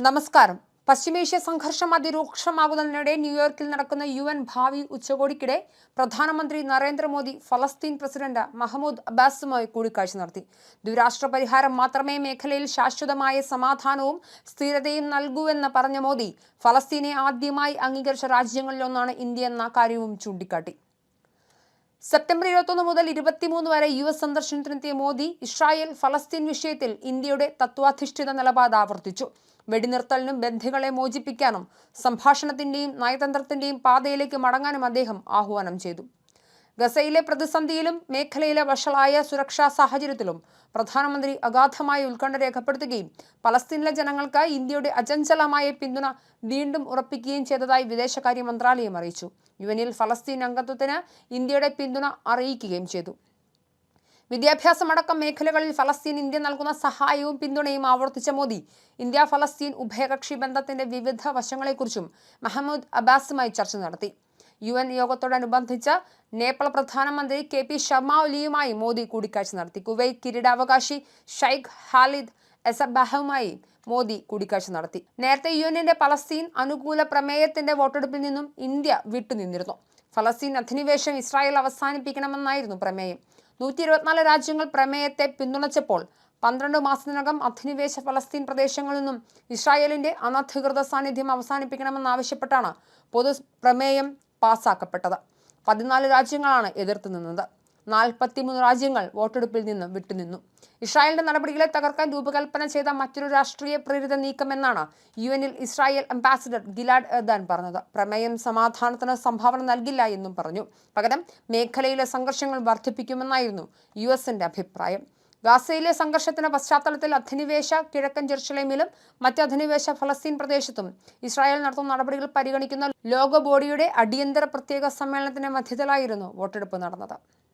നമസ്കാരം. പശ്ചിമേഷ്യ സംഘർഷം അതിരൂക്ഷമാകുന്നതിനിടെ ന്യൂയോർക്കിൽ നടക്കുന്ന യു എൻ ഭാവി ഉച്ചകോടിക്കിടെ പ്രധാനമന്ത്രി നരേന്ദ്രമോദി ഫലസ്തീൻ പ്രസിഡന്റ് മഹമ്മൂദ് അബ്ബാസുമായി കൂടിക്കാഴ്ച നടത്തി. ദുരാഷ്ട്ര പരിഹാരം മാത്രമേ മേഖലയിൽ ശാശ്വതമായ സമാധാനവും സ്ഥിരതയും നൽകൂവെന്ന് പറഞ്ഞ മോദി ഫലസ്തീനെ ആദ്യമായി അംഗീകരിച്ച രാജ്യങ്ങളിലൊന്നാണ് ഇന്ത്യ എന്ന കാര്യവും ചൂണ്ടിക്കാട്ടി. സെപ്റ്റംബർ ഇരുപത്തൊന്ന് മുതൽ ഇരുപത്തിമൂന്ന് വരെ യു എസ് സന്ദർശനത്തിനെത്തിയ മോദി ഇസ്രായേൽ ഫലസ്തീൻ വിഷയത്തിൽ ഇന്ത്യയുടെ തത്വാധിഷ്ഠിത നിലപാട് ആവർത്തിച്ചു. വെടിനിർത്തലിനും ബന്ധികളെ മോചിപ്പിക്കാനും സംഭാഷണത്തിന്റെയും നയതന്ത്രത്തിന്റെയും പാതയിലേക്ക് മടങ്ങാനും അദ്ദേഹം ആഹ്വാനം ചെയ്തു. ഗസയിലെ പ്രതിസന്ധിയിലും മേഖലയിലെ വഷളായ സുരക്ഷാ സാഹചര്യത്തിലും പ്രധാനമന്ത്രി അഗാധമായ ഉത്കണ്ഠ രേഖപ്പെടുത്തുകയും പലസ്തീനിലെ ജനങ്ങൾക്ക് ഇന്ത്യയുടെ അചഞ്ചലമായ പിന്തുണ വീണ്ടും ഉറപ്പിക്കുകയും ചെയ്തതായി വിദേശകാര്യ മന്ത്രാലയം അറിയിച്ചു. യു എനിൽ ഫലസ്തീൻ അംഗത്വത്തിന് ഇന്ത്യയുടെ പിന്തുണ അറിയിക്കുകയും ചെയ്തു. വിദ്യാഭ്യാസമടക്കം മേഖലകളിൽ ഫലസ്തീൻ ഇന്ത്യ നൽകുന്ന സഹായവും പിന്തുണയും ആവർത്തിച്ച മോദി ഇന്ത്യ ഫലസ്തീൻ ഉഭയകക്ഷി ബന്ധത്തിന്റെ വിവിധ വശങ്ങളെക്കുറിച്ചും മഹമ്മൂദ് അബ്ബാസുമായി ചർച്ച നടത്തി. യു എൻ യോഗത്തോടനുബന്ധിച്ച് നേപ്പാൾ പ്രധാനമന്ത്രി കെ പി ശർമ്മ ഒലിയുമായി മോദി കൂടിക്കാഴ്ച നടത്തി. കുവൈറ്റ് കിരീടാവകാശി ഷൈഖ് ഹാലിദ് എസബാഹുമായി മോദി കൂടിക്കാഴ്ച നടത്തി. നേരത്തെ യു എന്നിന്റെ പലസ്തീൻ അനുകൂല പ്രമേയത്തിന്റെ വോട്ടെടുപ്പിൽ നിന്നും ഇന്ത്യ വിട്ടുനിന്നിരുന്നു. ഫലസ്തീൻ അധിനിവേശം ഇസ്രായേൽ അവസാനിപ്പിക്കണമെന്നായിരുന്നു പ്രമേയം. നൂറ്റി ഇരുപത്തിനാല് രാജ്യങ്ങൾ പ്രമേയത്തെ പിന്തുണച്ചപ്പോൾ പന്ത്രണ്ട് മാസത്തിനകം അധിനിവേശ ഫലസ്തീൻ പ്രദേശങ്ങളിൽ നിന്നും ഇസ്രായേലിന്റെ അനധികൃത സാന്നിധ്യം അവസാനിപ്പിക്കണമെന്നാവശ്യപ്പെട്ടാണ് പൊതു പ്രമേയം പാസാക്കപ്പെട്ടത്. പതിനാല് രാജ്യങ്ങളാണ് എതിർത്ത് നിന്നത്. നാൽപ്പത്തിമൂന്ന് രാജ്യങ്ങൾ വോട്ടെടുപ്പിൽ നിന്ന് വിട്ടുനിന്നു. ഇസ്രായേലിന്റെ നടപടികളെ തകർക്കാൻ രൂപകൽപ്പന ചെയ്ത മറ്റൊരു രാഷ്ട്രീയ പ്രേരിത നീക്കമെന്നാണ് യു എനിൽ ഇസ്രായേൽ അംബാസിഡർ ഗിലാഡ് എർദാൻ പറഞ്ഞത്. പ്രമേയം സമാധാനത്തിന് സംഭാവന നൽകില്ല എന്നും പറഞ്ഞു. പകരം മേഖലയിലെ സംഘർഷങ്ങൾ വർദ്ധിപ്പിക്കുമെന്നായിരുന്നു യു അഭിപ്രായം. ഗാസയിലെ സംഘർഷത്തിന്റെ പശ്ചാത്തലത്തിൽ അധിനിവേശ കിഴക്കൻ ജെറുസലേമിലും മറ്റ് അധിനിവേശ ഫലസ്തീൻ പ്രദേശത്തും ഇസ്രായേൽ നടത്തുന്ന നടപടികൾ പരിഗണിക്കുന്ന ലോക ബോഡിയുടെ അടിയന്തര പ്രത്യേക സമ്മേളനത്തിന്റെ മധ്യത്തിലായിരുന്നു വോട്ടെടുപ്പ് നടന്നത്.